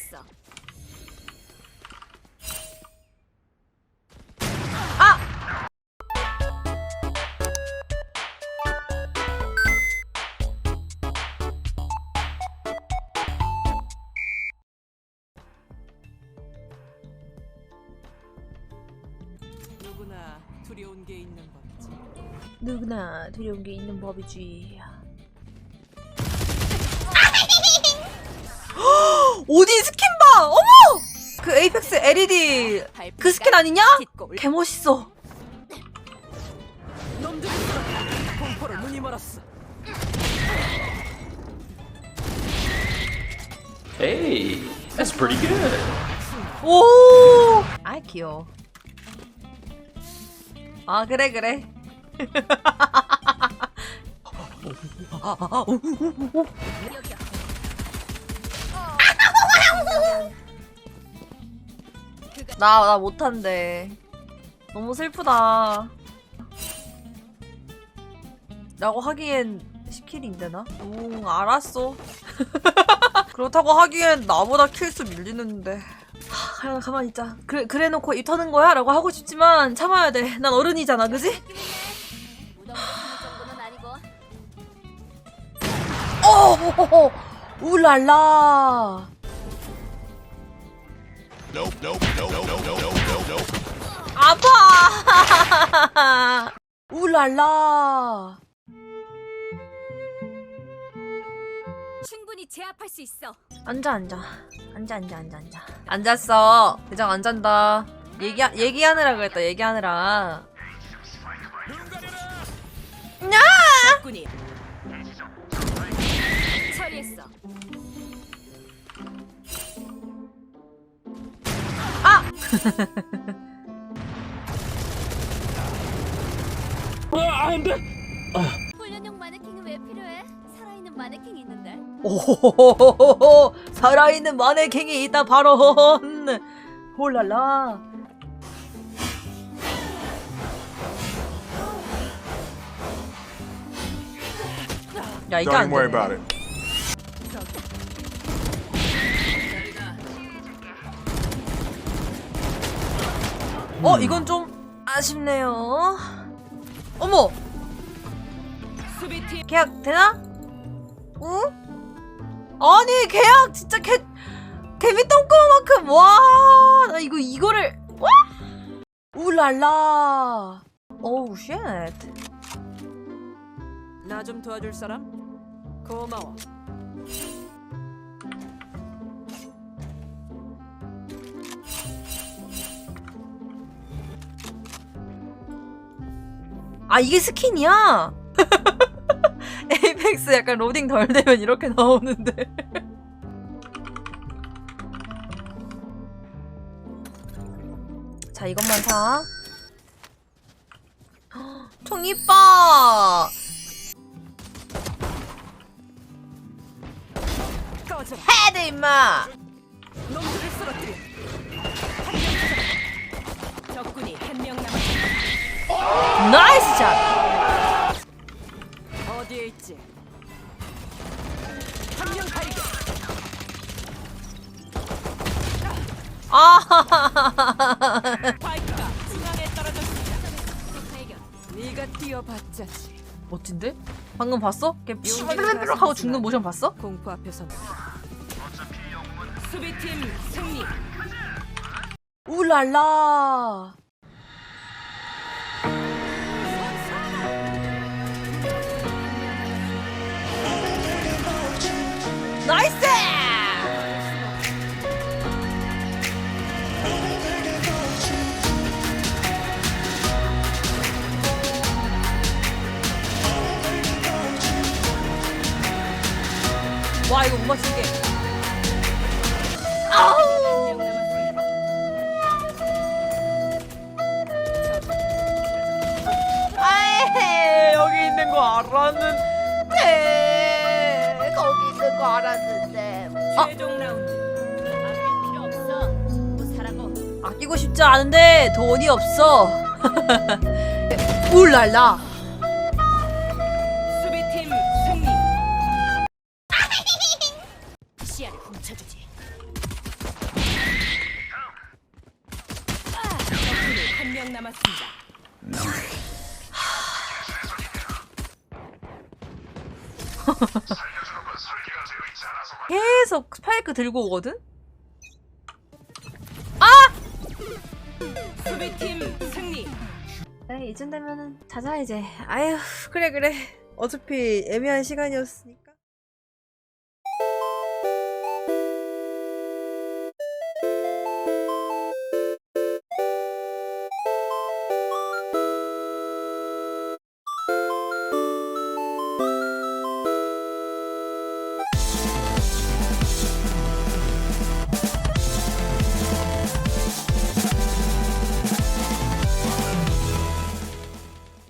처리했어. 누구나 두려운 게 있는 법이지. 누구나 두려운 게 있는 법이지. 오딘 스킨 봐! 어머! 그 에이펙스 LED 그 스킨 아니냐? 개 멋있어. 놈들이 쏟았다. 공포로 눈이 멀었어. Hey, that's pretty good. 오! 아 귀여워. 아 그래 그래. 여기야. 나나 못한대. 너무 슬프다. 라고 하기엔 10킬인데 나? 응 알았어. 그렇다고 하기엔 나보다 킬수 밀리는데. 하, 그냥 가만히 있자. 그래, 그래 놓고 입 터는 거야? 라고 하고 싶지만 참아야 돼. 난 어른이잖아, 그지? 무 어! 울랄라! 아파! 울랄라! 충분히 제압할 수 있어. 앉아 앉아 앉아 앉아 앉아 앉아 앉았어 대장 안 잔다 얘기 얘기하느라 그랬다 얘기하느라 군이 처리했어. 훈련용 마네킹은 왜 필요해? 살아있는 마네킹이 있는데. 오호호호호호 살아있는 마네킹이 있다 바로 홀랄라 야 Don't 안 even 어 이건 좀 아쉽네요. 어머! 계약 되나? 응? 아니 계약 진짜 개 개미 똥꼬만큼. 와 나 이거 이거를. 와! 울랄라. 오우 쉣. 나 좀 도와줄 사람? 고마워. 아 이게 스킨이야? 에이펙스 약간 로딩 덜 되면 이렇게 나오는데 자 이것만 사 헉, 총 이뻐. 헤드 임마. 적군이 한 명. 나이스 샷 어디에 있지? 한 명 발견. 아 파이크가 중앙에 떨어졌습니다. 네가 뛰어봤자지. 멋진데? 방금 봤어? 걔 삐삐삐삐 하고 죽는 모션 봤어? 공포 앞에서 수비팀 승리. 울랄라 와 이거 못 맞추게 아우. 아이 여기 있는 거 알았는데 거기 있는 거 알았는데 아. 최종 라운드. 아낄 필요 없어. 아끼고 싶지 않은데 돈이 없어 울랄라 고쳐주지. 한명 남았습니다. 계속 스파이크 들고 오거든? 아! 수비팀 승리. 네, 이쯤 되면은 자자 이제. 아휴, 그래 그래. 어차피 애매한 시간이었으니까.